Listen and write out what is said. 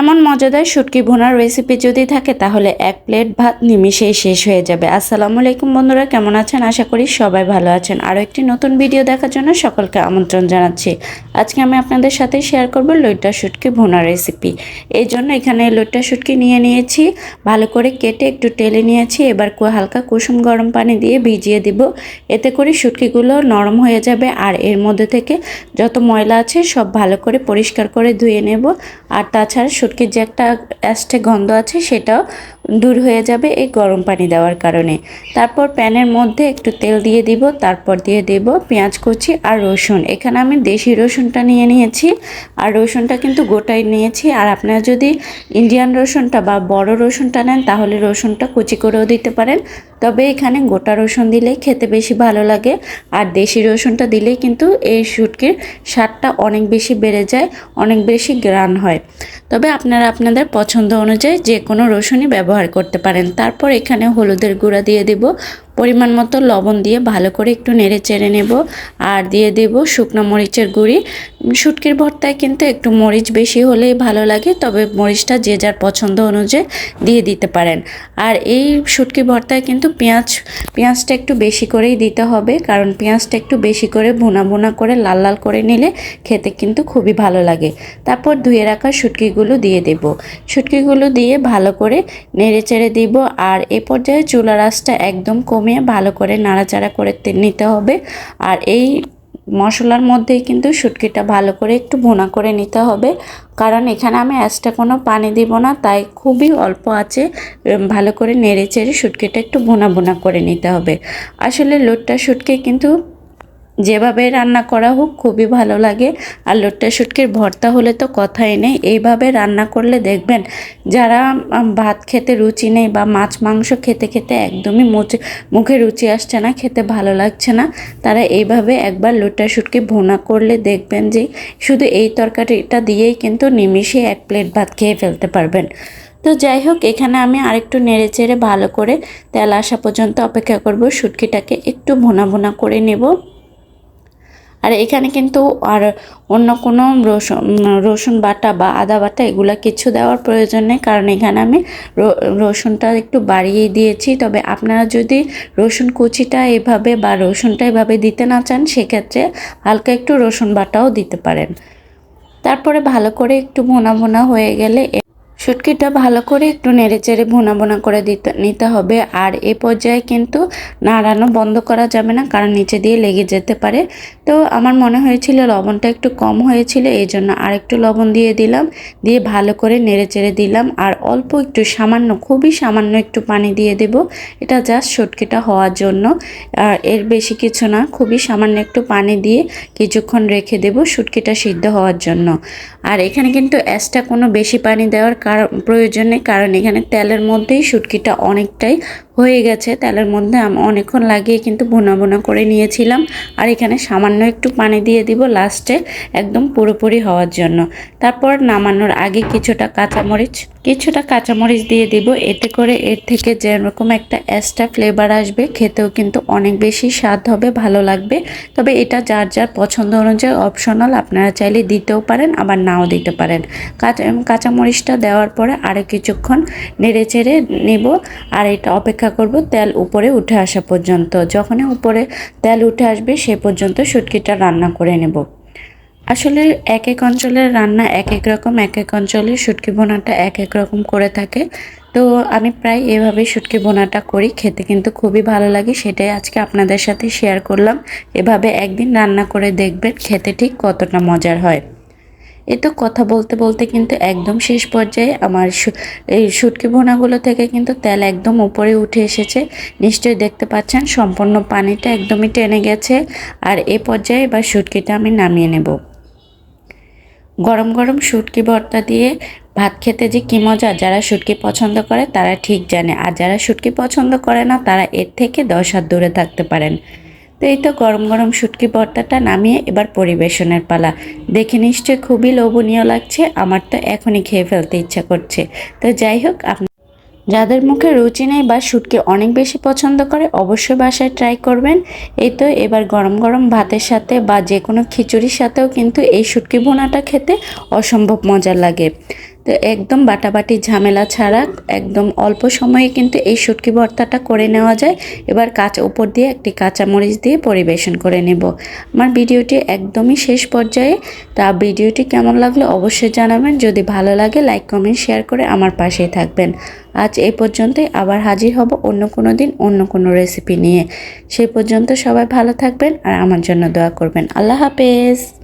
এমন মজাদার শুটকি ভোনার রেসিপি যদি থাকে, তাহলে এক প্লেট ভাত নিমিশেই শেষ হয়ে যাবে। আসসালামু আলাইকুম বন্ধুরা, কেমন আছেন? আশা করি সবাই ভালো আছেন। আরও একটি নতুন ভিডিও দেখার জন্য সকলকে আমন্ত্রণ জানাচ্ছি। আজকে আমি আপনাদের সাথে শেয়ার করব লইটা শুটকি ভুনার রেসিপি এই জন্য এখানে লইটা শুটকি নিয়ে নিয়েছি। ভালো করে কেটে একটু টেলে নিয়েছি। এবার হালকা কুসুম গরম পানি দিয়ে ভিজিয়ে দিব। এতে করে শুটকিগুলো নরম হয়ে যাবে। আর এর মধ্যে থেকে যত ময়লা আছে, সব ভালো করে পরিষ্কার করে ধুয়ে নেব। আর তাছাড়া শুটকির যে একটা অ্যাস্টে গন্ধ আছে সেটাও দূর হয়ে যাবে এই গরম পানি দেওয়ার কারণে। তারপর প্যানের মধ্যে একটু তেল দিয়ে দিব, তারপর দিয়ে দেব পেঁয়াজ কুচি আর রসুন। এখানে আমি দেশি রসুনটা নিয়ে নিয়েছি, আর রসুনটা কিন্তু গোটাই নিয়েছি। আর আপনারা যদি ইন্ডিয়ান রসুনটা বা বড় রসুনটা নেন, তাহলে রসুনটা কুচি করেও দিতে পারেন। তবে এখানে গোটা রসুন দিলেই খেতে বেশি ভালো লাগে, আর দেশি রসুনটা দিলেই কিন্তু এই শুটকির স্বাদটা অনেক বেশি বেড়ে যায়, অনেক বেশি গ্রান হয়। তবে আপনারা আপনাদের পছন্দ অনুযায়ী যে কোনো রসুনই ব্যবহার করতে পারেন। তারপর এখানে হলুদের গুঁড়া দিয়ে দেব। পরিমাণ মতো লবণ দিয়ে ভালো করে একটু নেড়ে চেড়ে নেব। আর দিয়ে দেব শুকনো মরিচের গুঁড়ি। শুটকির ভর্তায় কিন্তু একটু মরিচ বেশি হলেই ভালো লাগে, তবে মরিচটা যে যার পছন্দ অনুযায়ী দিয়ে দিতে পারেন। আর এই শুটকি ভর্তায় কিন্তু পেঁয়াজ, পেঁয়াজটা একটু বেশি করেই দিতে হবে, কারণ পেঁয়াজটা একটু বেশি করে ভুনা ভুনা করে লাল লাল করে নিলে খেতে কিন্তু খুবই ভালো লাগে। তারপর ধুয়ে রাখা শুটকিগুলো দিয়ে দেব। শুটকিগুলো দিয়ে ভালো করে নেড়ে চেড়ে দিব। আর এ পর্যায়ে চুলা রাসটা একদম কমিয়ে ভালো করে নাড়াচাড়া করে নিতে হবে। আর এই মশলার মধ্যেই কিন্তু শুটকিটা ভালো করে একটু ভোনা করে নিতে হবে। কারণ এখানে আমি অ্যাসটা কোনো পানি দিব না, তাই খুবই অল্প আছে। ভালো করে নেড়ে চেড়ে শুটকিটা একটু ভোনা ভোনা করে নিতে হবে। আসলে লোটটা শুটকি কিন্তু যেভাবে রান্না করা হোক খুবই ভালো লাগে। আর লোট্টা শুটকির ভর্তা হলে তো কথাই নেই। এইভাবে রান্না করলে দেখবেন যারা ভাত খেতে রুচি নেই বা মাছ, মাংস খেতে খেতে একদমই মুচে, মুখে রুচি আসছে না, খেতে ভালো লাগছে না, তারা এইভাবে একবার লোট্টা শুটকি ভুনা করলে দেখবেন যে শুধু এই তরকারিটা দিয়েই কিন্তু নিমিষে এক প্লেট ভাত খেয়ে ফেলতে পারবেন। তো যাই হোক, এখানে আমি আরেকটু নেড়ে চেড়ে ভালো করে তেল আসা পর্যন্ত অপেক্ষা করব। শুটকিটাকে একটু ভুনা ভুনা করে নেব। আর এখানে কিন্তু আর অন্য কোনো রসুন রসুন বাটা বা আদা বাটা এগুলো কিছু দেওয়ার প্রয়োজন নেই। কারণ এখানে আমি রসুনটা একটু বাড়িয়ে দিয়েছি। তবে আপনারা যদি রসুন কুচিটা এভাবে বা রসুনটা এভাবে দিতে না চান, সেক্ষেত্রে হালকা একটু রসুন বাটাও দিতে পারেন। তারপরে ভালো করে একটু ভোনা ভোনা হয়ে গেলে শুটকিটা ভালো করে একটু নেড়ে চেড়ে ভুনা ভুনা করে দিতে, নিতে হবে। আর এ পর্যায়ে কিন্তু নাড়ানো বন্ধ করা যাবে না, কারণ নিচে দিয়ে লেগে যেতে পারে। তো আমার মনে হয়েছিল লবণটা একটু কম হয়েছিল, এই জন্য আর একটু লবণ দিয়ে দিলাম, দিয়ে ভালো করে নেড়ে চেড়ে দিলাম। আর অল্প একটু সামান্য, খুবই সামান্য একটু পানি দিয়ে দেব, এটা জাস্ট শুটকিটা হওয়ার জন্য। আর এর বেশি কিছু না, খুবই সামান্য একটু পানি দিয়ে কিছুক্ষণ রেখে দেব শুটকিটা সিদ্ধ হওয়ার জন্য। আর এখানে কিন্তু অ্যাসটা কোনো বেশি পানি দেওয়ার প্রয়োজন কারণ এখানে তেলের মধ্যেই শুটকিটা অনেকটাই হয়ে গেছে। তেলের মধ্যে আমি অনেকক্ষণ লাগিয়ে কিন্তু বোনা বোনা করে নিয়েছিলাম। আর এখানে সামান্য একটু পানি দিয়ে দিব লাস্টে একদম পুরোপুরি হওয়ার জন্য। তারপর নামানোর আগে কিছুটা কাঁচামরিচ কিছুটা কাঁচামরিচ দিয়ে দিব। এতে করে এর থেকে যেরকম একটা এক্সট্রা ফ্লেভার আসবে, খেতেও কিন্তু অনেক বেশি স্বাদ হবে, ভালো লাগবে। তবে এটা যার যার পছন্দ অনুযায়ী অপশনাল আপনারা চাইলে দিতেও পারেন, আবার নাও দিতে পারেন। কাঁচা কাঁচামরিচটা দেওয়ার পরে আরও কিছুক্ষণ নেড়ে চেড়ে নেব। আর এটা অপেক্ষা করব, তেল উপরে উঠে আসা পর্যন্ত। যখনই উপরে তেল উঠে আসবে, সে পর্যন্ত শুটকিটা রান্না করে নেব। আসলে এক এক অঞ্চলের রান্না এক এক রকম, এক এক অঞ্চলের শুটকি বোনাটা এক এক রকম করে থাকে। তো আমি প্রায় এভাবে শুটকি বোনাটা করি, খেতে কিন্তু খুবই ভালো লাগে, সেটাই আজকে আপনাদের সাথে শেয়ার করলাম। এভাবে একদিন রান্না করে দেখবেন, খেতে ঠিক কতটা মজার হয়। এ তো কথা বলতে বলতে কিন্তু একদম শেষ পর্যায়ে আমার এই শুটকি বোনাগুলো থেকে কিন্তু তেল একদম উপরে উঠে এসেছে। নিশ্চয়ই দেখতে পাচ্ছেন, সম্পূর্ণ পানিটা একদমই টেনে গেছে। আর এ পর্যায়ে এবার শুটকিটা আমি নামিয়ে নেব। গরম গরম শুটকি ভর্তা দিয়ে ভাত খেতে যে কী মজা, যারা শুটকি পছন্দ করে তারা ঠিক জানে। আর যারা শুটকি পছন্দ করে না, তারা এর থেকে দশ হাত দূরে থাকতে পারেন। তো এই তো গরম গরম শুটকি ভর্তাটা নামিয়ে এবার পরিবেশনের পালা। দেখে নিশ্চয়ই খুবই লোভনীয় লাগছে, আমার তো এখনই খেয়ে ফেলতে ইচ্ছা করছে। তো যাই হোক আপনি যাদের মুখে রুচি নেই বা শুটকি অনেক বেশি পছন্দ করে, অবশ্যই বাসায় ট্রাই করবেন। এই তো এবার গরম গরম ভাতের সাথে বা যে কোনো খিচুড়ির সাথেও কিন্তু এই শুটকি ভুনাটা খেতে অসম্ভব মজা লাগে। তো একদম বাটাবাটি ঝামেলা ছাড়া একদম অল্প সময়ে কিন্তু এই শুটকি ভর্তাটা করে নেওয়া যায়। এবার কাঁচা উপর দিয়ে একটি কাঁচা মরিচ দিয়ে পরিবেশন করে নেব। আমার ভিডিওটি একদমই শেষ পর্যায়ে। তা ভিডিওটি কেমন লাগল অবশ্যই জানাবেন। যদি ভালো লাগে, লাইক, কমেন্ট, শেয়ার করে আমার পাশেই থাকবেন। আজ এই পর্যন্তই। আবার হাজির হব অন্য কোনো দিন অন্য কোনো রেসিপি নিয়ে। সেই পর্যন্ত সবাই ভালো থাকবেন আর আমার জন্য দোয়া করবেন। আল্লাহ হাফেজ।